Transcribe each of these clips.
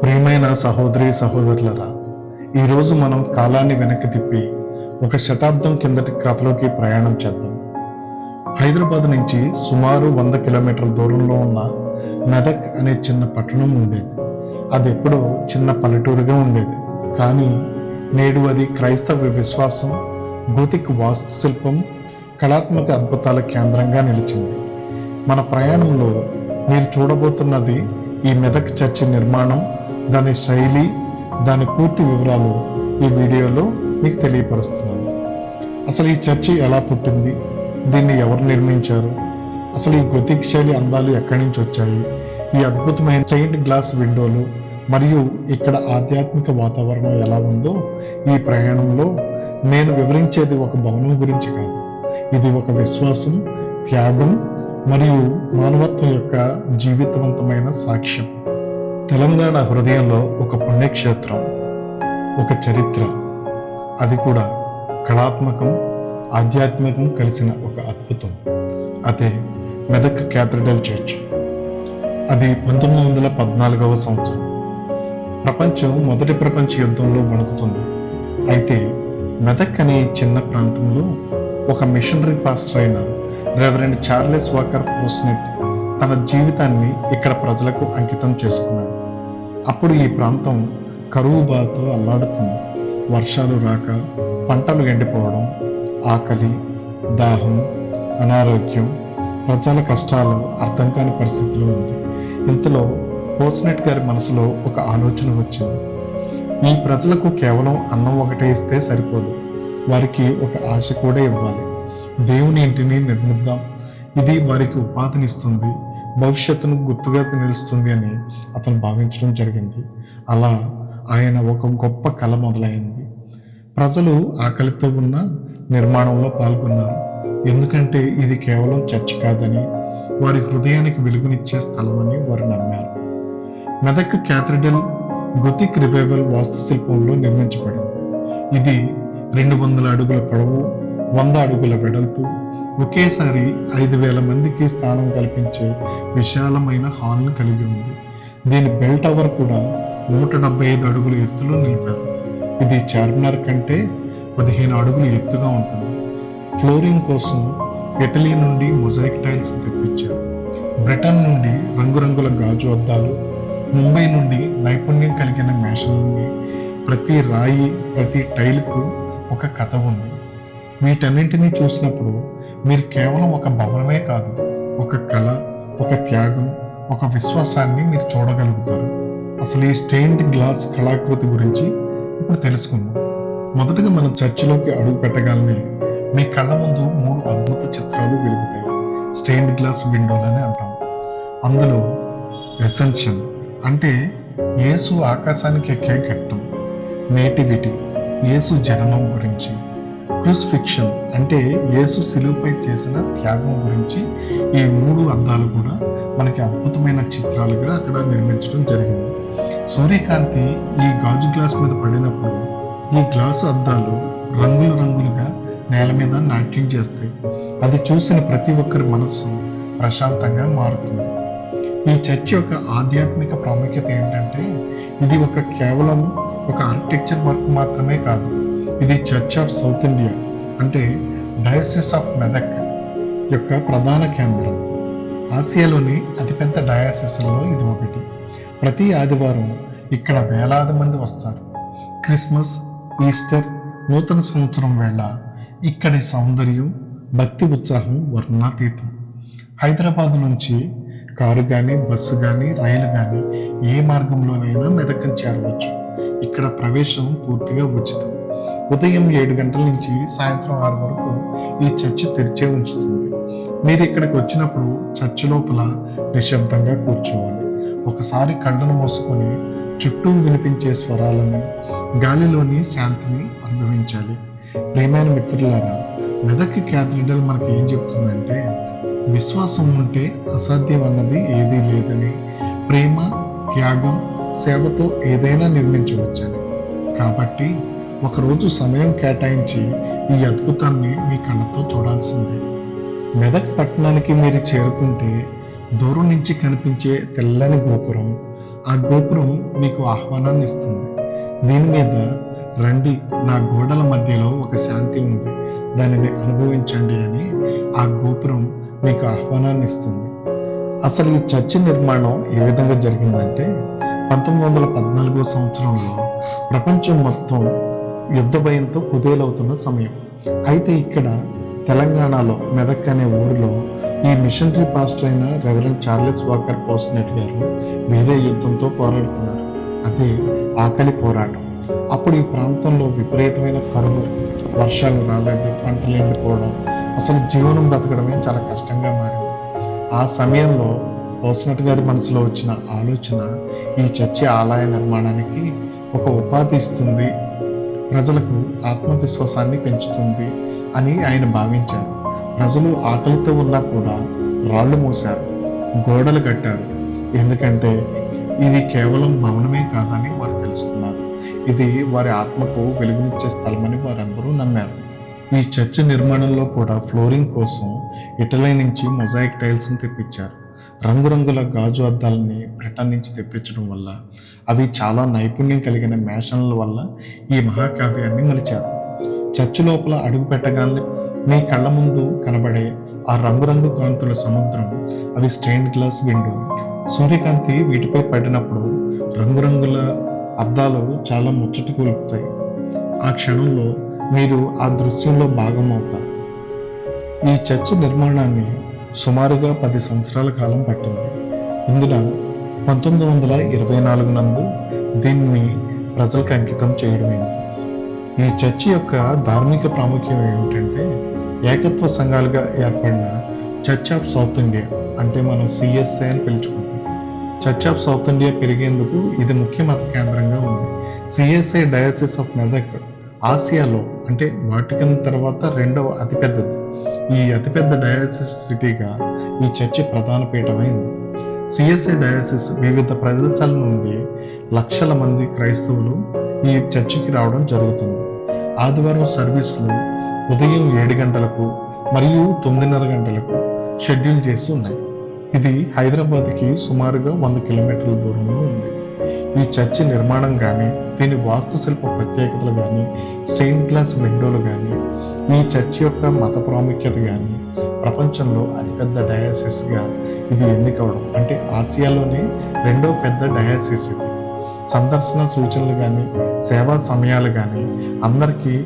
ప్రియమైన సహోదరి సహోదరులరా ఈరోజు మనం కాలాన్ని వెనక్కి తిప్పి ఒక శతాబ్దం కిందటి కథలోకి ప్రయాణం చేద్దాం. హైదరాబాద్ నుంచి సుమారు వంద కిలోమీటర్ల దూరంలో ఉన్న మెదక్ అనే చిన్న పట్టణం ఉండేది. అది ఎప్పుడో చిన్న పల్లెటూరుగా ఉండేది. కానీ నేడు అది క్రైస్తవ విశ్వాసం గోతిక్ వాస్తుశిల్పం కళాత్మక అద్భుతాల కేంద్రంగా నిలిచింది. మన ప్రయాణంలో మీరు చూడబోతున్నది ఈ మెదక్ చర్చి నిర్మాణం దాని శైలి దాని పూర్తి వివరాలు ఈ వీడియోలో మీకు తెలియపరుస్తున్నాను. అసలు ఈ చర్చి ఎలా పుట్టింది? దీన్ని ఎవరు నిర్మించారు? అసలు ఈ గొతిక్ శైలి అందాలు ఎక్కడి నుంచి వచ్చాయి? ఈ అద్భుతమైన సెయింట్ గ్లాస్ విండోలు మరియు ఇక్కడ ఆధ్యాత్మిక వాతావరణం ఎలా ఉందో ఈ ప్రయాణంలో నేను వివరించేది ఒక భవనం గురించి కాదు. ఇది ఒక విశ్వాసం త్యాగం మరియు మానవత్వం యొక్క జీవితవంతమైన సాక్ష్యం. తెలంగాణ హృదయంలో ఒక పుణ్యక్షేత్రం ఒక చరిత్ర. అది కూడా కళాత్మకం ఆధ్యాత్మికం కలిసిన ఒక అద్భుతం. అదే మెదక్ క్యాథడ్రల్ చర్చ్. అది పంతొమ్మిది వందల పద్నాలుగవ సంవత్సరం. ప్రపంచం మొదటి ప్రపంచ యుద్ధంలో వణుకుతుంది. అయితే మెదక్ అనే చిన్న ప్రాంతంలో ఒక మిషనరీ పాస్టర్ అయిన రెవరెండ్ చార్లెస్ వాకర్ పోస్నెట్ తన జీవితాన్ని ఇక్కడ ప్రజలకు అంకితం చేసుకున్నాడు. అప్పుడు ఈ ప్రాంతం కరువు బాధతో అల్లాడుతుంది. వర్షాలు రాక పంటలు ఎండిపోవడం ఆకలి దాహం అనారోగ్యం ప్రజల కష్టాలు అర్థం కాని పరిస్థితిలో ఉంది. ఇంతలో పోస్నెట్ గారి మనసులో ఒక ఆలోచన వచ్చింది. ఈ ప్రజలకు కేవలం అన్నం ఒకటే ఇస్తే సరిపోదు. వారికి ఒక ఆశ కూడా ఇవ్వాలి. దేవుని ఇంటిని నిర్మిద్దాం. ఇది వారికి ఉపాధినిస్తుంది. భవిష్యత్తును గుర్తుగా నిలుస్తుంది అని అతను భావించడం జరిగింది. అలా ఆయన ఒక గొప్ప కళ మొదలైంది. ప్రజలు ఆకలితో ఉన్న నిర్మాణంలో పాల్గొన్నారు. ఎందుకంటే ఇది కేవలం చర్చ్ కాదని వారి హృదయానికి వెలుగునిచ్చే స్థలమని వారు నమ్మారు. మెదక్ క్యాథడ్రల్ గొతిక్ రివైవల్ వాస్తుశిల్పంలో నిర్మించబడింది. ఇది రెండు వందల అడుగుల పొడవు వంద అడుగుల వెడల్పు ఒకేసారి ఐదు వేల మందికి స్థానం కల్పించే విశాలమైన హాల్ను కలిగి ఉంది. దీని బెల్ టవర్ కూడా నూట డెబ్బై ఐదు అడుగుల ఎత్తులో నిలిపారు. ఇది చార్మినార్ కంటే పదిహేను అడుగులు ఎత్తుగా ఉంటుంది. ఫ్లోరింగ్ కోసం ఇటలీ నుండి మొజాయిక్ టైల్స్ తెప్పించారు. బ్రిటన్ నుండి రంగురంగుల గాజు అద్దాలు ముంబై నుండి నైపుణ్యం కలిగిన మేషల్ని ప్రతి రాయి ప్రతి టైల్కు ఒక కథ ఉంది. వీటన్నింటినీ చూసినప్పుడు మీరు కేవలం ఒక భవనమే కాదు ఒక కళ ఒక త్యాగం ఒక విశ్వాసాన్ని మీరు చూడగలుగుతారు. అసలు ఈ స్టెయిన్డ్ గ్లాస్ కళాకృతి గురించి ఇప్పుడు తెలుసుకుందాం. మొదటగా మనం చర్చిలోకి అడుగు పెట్టగానే మీ కళ్ళ ముందు మూడు అద్భుత చిత్రాలు వెలుగుతాయి. స్టెయిన్డ్ గ్లాస్ విండోలని అంటాం. అందులో ఎసెన్షన్ అంటే యేసు ఆకాశానికి ఎక్కే ఘట్టం నేటివిటీ యేసు జననం గురించి. క్రూస్ఫిక్షన్ అంటే యేసు సిలువుపై చేసిన త్యాగం గురించి ఈ మూడు అద్దాలు కూడా మనకి అద్భుతమైన చిత్రాలుగా అక్కడ నిర్మించడం జరిగింది. సూర్యకాంతి ఈ గాజు గ్లాస్ మీద పడినప్పుడు ఈ గ్లాసు అద్దాలు రంగులు రంగులుగా నేల మీద నాట్యం చేస్తాయి అది చూసిన ప్రతి ఒక్కరి మనసు ప్రశాంతంగా మారుతుంది. ఈ చర్చ్ యొక్క ఆధ్యాత్మిక ప్రాముఖ్యత ఏంటంటే ఇది ఒక కేవలం ఒక ఆర్కిటెక్చర్ వర్క్ మాత్రమే కాదు. ఇది చర్చ్ ఆఫ్ సౌత్ ఇండియా అంటే డయాసిస్ ఆఫ్ మెదక్ యొక్క ప్రధాన కేంద్రం. ఆసియాలోని అతిపెద్ద డయాసిస్లో ఇది ఒకటి. ప్రతి ఆదివారం ఇక్కడ వేలాది మంది వస్తారు. క్రిస్మస్ ఈస్టర్ నూతన సంవత్సరం వేళ ఇక్కడి సౌందర్యం భక్తి ఉత్సాహం వర్ణాతీతం. హైదరాబాద్ నుంచి కారు కానీ బస్సు కానీ రైలు కానీ ఏ మార్గంలోనైనా మెదక్కని చేరవచ్చు. ఇక్కడ ప్రవేశం పూర్తిగా ఉచితం. ఉదయం ఏడు గంటల నుంచి సాయంత్రం ఆరు వరకు ఈ చర్చి తెరిచే ఉంచుతుంది. మీరు ఇక్కడికి వచ్చినప్పుడు చర్చి లోపల నిశ్శబ్దంగా కూర్చోవాలి. ఒకసారి కళ్ళను మూసుకొని చుట్టూ వినిపించే స్వరాలను గాలిలోని శాంతిని అనుభవించాలి. ప్రియమైన మిత్రులారా మెదక్ క్యాథడ్రల్ మనకి ఏం చెప్తుందంటే విశ్వాసం ఉంటే అసాధ్యం అన్నది ఏదీ లేదని ప్రేమ త్యాగం సేవతో ఏదైనా నిర్మించవచ్చని కాబట్టి ఒకరోజు సమయం కేటాయించి ఈ అద్భుతాన్ని మీ కళ్ళతో చూడాల్సిందే. మెదక్ పట్టణానికి మీరు చేరుకుంటే దూరం నుంచి కనిపించే తెల్లని గోపురం ఆ గోపురం మీకు ఆహ్వానాన్ని ఇస్తుంది. దీని మీద రండి నా గోడల మధ్యలో ఒక శాంతి ఉంది. దానిని అనుభవించండి అని ఆ గోపురం మీకు ఆహ్వానాన్ని ఇస్తుంది. అసలు ఈ చర్చి నిర్మాణం ఏ విధంగా జరిగిందంటే పంతొమ్మిది వందల పద్నాలుగో సంవత్సరంలో ప్రపంచం మొత్తం యుద్ధ భయంతో కుదేలవుతున్న సమయం. అయితే ఇక్కడ తెలంగాణలో మెదక్ అనే ఊరిలో ఈ మిషనరీ పాస్టర్ అయిన రెవరెండ్ చార్లెస్ వాకర్ పోస్నెట్ గారు వేరే యుద్ధంతో పోరాడుతున్నారు. అదే ఆకలి పోరాటం. అప్పుడు ఈ ప్రాంతంలో విపరీతమైన కరువు వర్షాలు రాలేదు పంటలు ఎండిపోవడం అసలు జీవనం బ్రతకడమే చాలా కష్టంగా మారింది. ఆ సమయంలో పోస్నట్ గారి మనసులో వచ్చిన ఆలోచన ఈ చర్చి ఆలయ నిర్మాణానికి ఒక ఉపాధి ఇస్తుంది ప్రజలకు ఆత్మవిశ్వాసాన్ని పెంచుతుంది అని ఆయన భావించారు. ప్రజలు ఆకలితో ఉన్నా కూడా రాళ్ళు మూశారు గోడలు కట్టారు. ఎందుకంటే ఇది కేవలం భవనమే కాదని వారు తెలుసుకున్నారు. ఇది వారి ఆత్మకు వెలుగునిచ్చే స్థలమని వారందరూ నమ్మారు. ఈ చర్చ్ నిర్మాణంలో కూడా ఫ్లోరింగ్ కోసం ఇటలీ నుంచి మొజాయిక్ టైల్స్ని తెప్పించారు. రంగురంగుల గాజు అద్దాలని బ్రిటన్ నుంచి తెప్పించడం వల్ల అవి చాలా నైపుణ్యం కలిగిన మేషన్ల వల్ల ఈ మహాకావ్యాన్ని మలిచారు. చర్చి లోపల అడుగు పెట్టగానే మీ కళ్ళ ముందు కనబడే ఆ రంగురంగు కాంతుల సముద్రం అవి స్టెయిన్ గ్లాస్ విండో. సూర్యకాంతి వీటిపై పడినప్పుడు రంగురంగుల అద్దాలు చాలా ముచ్చట కూలుపుతాయి ఆ క్షణంలో మీరు ఆ దృశ్యంలో భాగం అవుతారు ఈ చర్చ్ నిర్మాణాన్ని సుమారుగా పది సంవత్సరాల కాలం పట్టింది. ఇందున పంతొమ్మిది వందల ఇరవై నాలుగు నందు దీన్ని ప్రజలకు అంకితం చేయడమైంది. ఈ చర్చి యొక్క ధార్మిక ప్రాముఖ్యం ఏమిటంటే ఏకత్వ సంఘాలుగా ఏర్పడిన చర్చ్ ఆఫ్ సౌత్ ఇండియా అంటే మనం సిఎస్ఐ అని పిలుచుకుంటాం. చర్చ్ ఆఫ్ సౌత్ ఇండియా పెరిగేందుకు ఇది ముఖ్య మత కేంద్రంగా ఉంది. సిఎస్ఐ డయాసిస్ ఆఫ్ మెదక్ ఆసియాలో అంటే వాటికన్ తర్వాత రెండవ అతిపెద్దది. ఈ అతిపెద్ద డయాసిస్ సిటీగా ఈ చర్చి ప్రధాన పీఠమైంది. సిఎస్ఐ డయాసిస్ వివిధ ప్రదేశాల నుండి లక్షల మంది క్రైస్తవులు ఈ చర్చికి రావడం జరుగుతుంది. ఆదివారం సర్వీసులు ఉదయం ఏడు గంటలకు మరియు తొమ్మిదిన్నర గంటలకు షెడ్యూల్ చేసి ఉన్నాయి. ఇది హైదరాబాద్కి సుమారుగా వంద కిలోమీటర్ల దూరంలో ఉంది. ఈ చర్చి నిర్మాణం కానీ దీని వాస్తుశిల్ప ప్రత్యేకతలు కానీ స్టెయిన్ గ్లాస్ విండోలు కానీ ఈ చర్చి యొక్క మత ప్రాముఖ్యత కానీ ప్రపంచంలో అతిపెద్ద డయాసిస్గా ఇది ఎన్నికవడం. అంటే ఆసియాలోనే రెండో పెద్ద డయాసిస్ ఇది. సందర్శన సూచనలు కానీ సేవా సమయాలు కానీ అందరికీ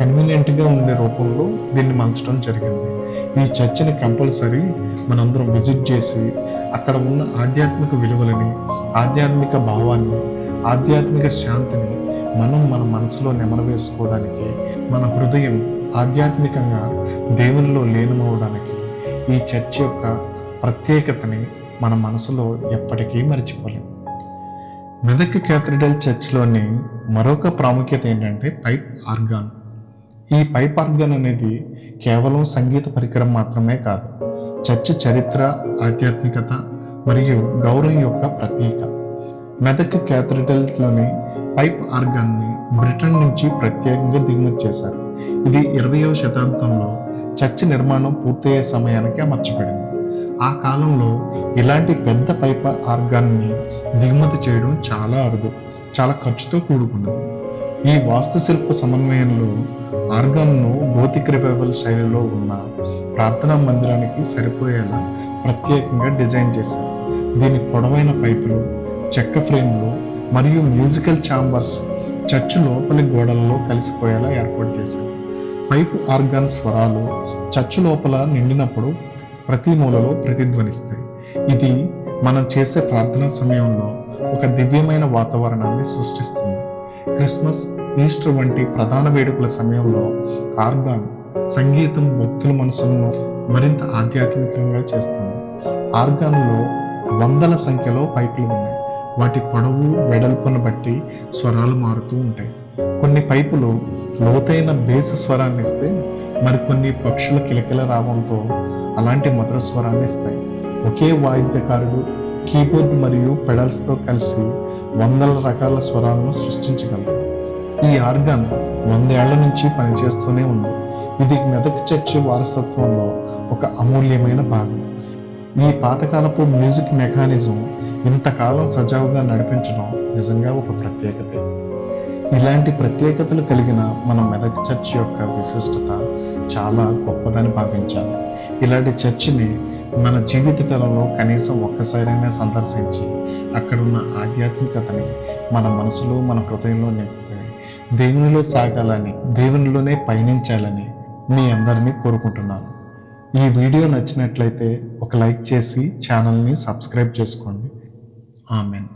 కన్వీనియంట్గా ఉండే రూపంలో దీన్ని మలచడం జరిగింది. ఈ చర్చిని కంపల్సరీ మనందరం విజిట్ చేసి అక్కడ ఉన్న ఆధ్యాత్మిక విలువలని ఆధ్యాత్మిక భావాన్ని ఆధ్యాత్మిక శాంతిని మనం మన మనసులో నెమరవేసుకోవడానికి మన హృదయం ఆధ్యాత్మికంగా దేవునిలో లీనమవడానికి ఈ చర్చ యొక్క ప్రత్యేకతని మన మనసులో ఎప్పటికీ మర్చిపోలేం. మెదక్ క్యాథడ్రల్ చర్చ్లోని మరొక ప్రాముఖ్యత ఏంటంటే పైప్ ఆర్గాన్. ఈ పైప్ ఆర్గాన్ అనేది కేవలం సంగీత పరికరం మాత్రమే కాదు చర్చ్ చరిత్ర ఆధ్యాత్మికత మరియు గౌరవం యొక్క ప్రతీక. మెదక్ క్యాథడ్రల్స్లోని పైప్ ఆర్గాన్ని బ్రిటన్ నుంచి ప్రత్యేకంగా దిగుమతి చేశారు. ఇది ఇరవయో శతాబ్దంలో చర్చి నిర్మాణం పూర్తయ్యే సమయానికి అమర్చబడింది. ఆ కాలంలో ఇలాంటి పెద్ద పైప్ ఆర్గాన్ని దిగుమతి చేయడం చాలా అరుదు చాలా ఖర్చుతో కూడుకున్నది. ఈ వాస్తుశిల్ప సమన్వయంలో ఆర్గాన్ను గోతిక్ రివైవల్ శైలిలో ఉన్న ప్రార్థనా మందిరానికి సరిపోయేలా ప్రత్యేకంగా డిజైన్ చేశారు. దీని పొడవైన పైపులు చెక్క ఫ్రేమ్లు మరియు మ్యూజికల్ ఛాంబర్స్ చర్చ్ లోపలి గోడలలో కలిసిపోయేలా ఏర్పాటు చేశారు. పైపు ఆర్గాన్ స్వరాలు చర్చ్ లోపల నిండినప్పుడు ప్రతి మూలలో ప్రతిధ్వనిస్తాయి. ఇది మనం చేసే ప్రార్థనా సమయంలో ఒక దివ్యమైన వాతావరణాన్ని సృష్టిస్తుంది. క్రిస్మస్ ఈస్టర్ వంటి ప్రధాన వేడుకల సమయంలో ఆర్గాన్ సంగీతం భక్తుల మనసులను మరింత ఆధ్యాత్మికంగా చేస్తుంది. ఆర్గాన్లో వందల సంఖ్యలో పైపులు ఉన్నాయి. వాటి పొడవు వెడల్పును బట్టి స్వరాలు మారుతూ ఉంటాయి. కొన్ని పైపులు లోతైన బేస్ స్వరాన్ని ఇస్తే మరికొన్ని పక్షుల కిలకిల రావంతో అలాంటి మధుర స్వరాన్ని ఇస్తాయి. ఒకే వాయిద్యకారుడు కీబోర్డ్ మరియు పెడల్స్తో కలిసి వందల రకాల స్వరాలను సృష్టించగలరు. ఈ ఆర్గాన్ వందేళ్ళ నుంచి పనిచేస్తూనే ఉంది. ఇది మెదక్ చర్చి వారసత్వంలో ఒక అమూల్యమైన భాగం. ఈ పాతకాలపు మ్యూజిక్ మెకానిజం ఇంతకాలం సజావుగా నడిపించడం నిజంగా ఒక ప్రత్యేకతే. ఇలాంటి ప్రత్యేకతలు కలిగిన మన మెదక్ చర్చ్ యొక్క విశిష్టత చాలా గొప్పదని భావించాలి. ఇలాంటి చర్చిని మన జీవితకాలంలో కనీసం ఒక్కసారైనా సందర్శించి అక్కడున్న ఆధ్యాత్మికతని మన మనసులో మన హృదయంలో నింపుకొని దేవునిలో సాగాలని దేవునిలోనే పయనించాలని మీ అందరినీ కోరుకుంటున్నాను. ఈ వీడియో నచ్చినట్లయితే ఒక లైక్ చేసి ఛానల్ని సబ్స్క్రైబ్ చేసుకోండి. ఆమెన్.